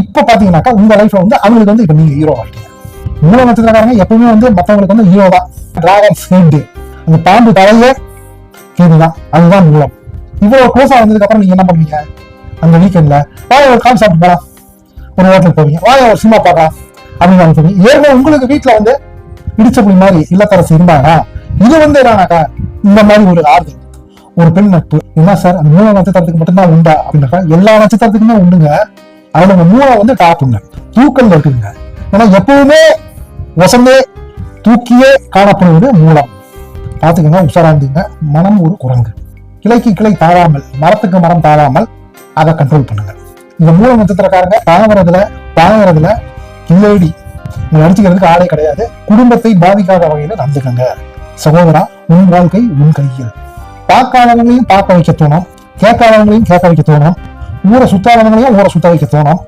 இப்ப பாத்தீங்கன்னாக்கா உங்கள் லைஃப்ல வந்து அவங்களுக்கு வந்து இப்போ நீங்கள் ஹீரோ ஆகிட்டீங்க மூல நட்சத்திரக்காரங்க எப்பவுமே வந்து மத்தவங்களுக்கு வந்து ஹீரோ தான். டிராகன் ஹெட் அந்த பாம்பு தலையே கேதுதான் அதுதான் மூலம். இவ்வளோ க்ளோஸாக வந்ததுக்கு அப்புறம் நீங்க என்ன பண்ணுவீங்க? அந்த வீக்கெண்டில் வாய ஒரு கால் சாப்பிட்டு ஒரு ஹோட்டல் போவீங்க. வாய ஒரு சினிமா பார்க்கலாம். அப்படின்னு நினைப்பீங்க ஏற்கனவே உங்களுக்கு வீட்டுல வந்து இடிச்சபடி மாதிரி இல்லத்தரசு இருந்தாங்கன்னா இது வந்து என்னன்னாக்கா இந்த மாதிரி ஒரு ஆறுதல். ஒரு பெண் நட்பு. என்ன சார்? அந்த மூணு நட்சத்திரத்துக்கு மட்டும்தான் உண்டா? அப்படின்னாக்கா எல்லா நட்சத்திரத்துக்குமே உண்டுங்க. அதுல உங்க மூளை வந்து டாப்புங்க தூக்கல்ல இருக்குதுங்க. ஏன்னா எப்பவுமே வசந்தே தூக்கியே காணப்படுவது மூலம் பார்த்துக்கங்க உஷாராந்தீங்க மனம் ஒரு குரங்கு. கிளைக்கு கிளை தாழாமல் மரத்துக்கு மரம் தாழாமல் அதை கண்ட்ரோல் பண்ணுங்க. இந்த மூல நட்சத்திரக்காரங்க தாவறதுல பாயறதுல கில்லடி உங்களை அடிச்சுக்கிறதுக்கு ஆளே கிடையாது. குடும்பத்தை பாதிக்காத வகையில நடந்துக்கங்க. சகோதரா உன் வாழ்க்கை உன் கையில். பார்க்காதவங்களையும் பார்க்க வைக்க தோணும். கேட்காதவங்களையும் கேட்க வைக்க தோணும். hubo resultado, no, no hubo resultado y que todo, ¿no?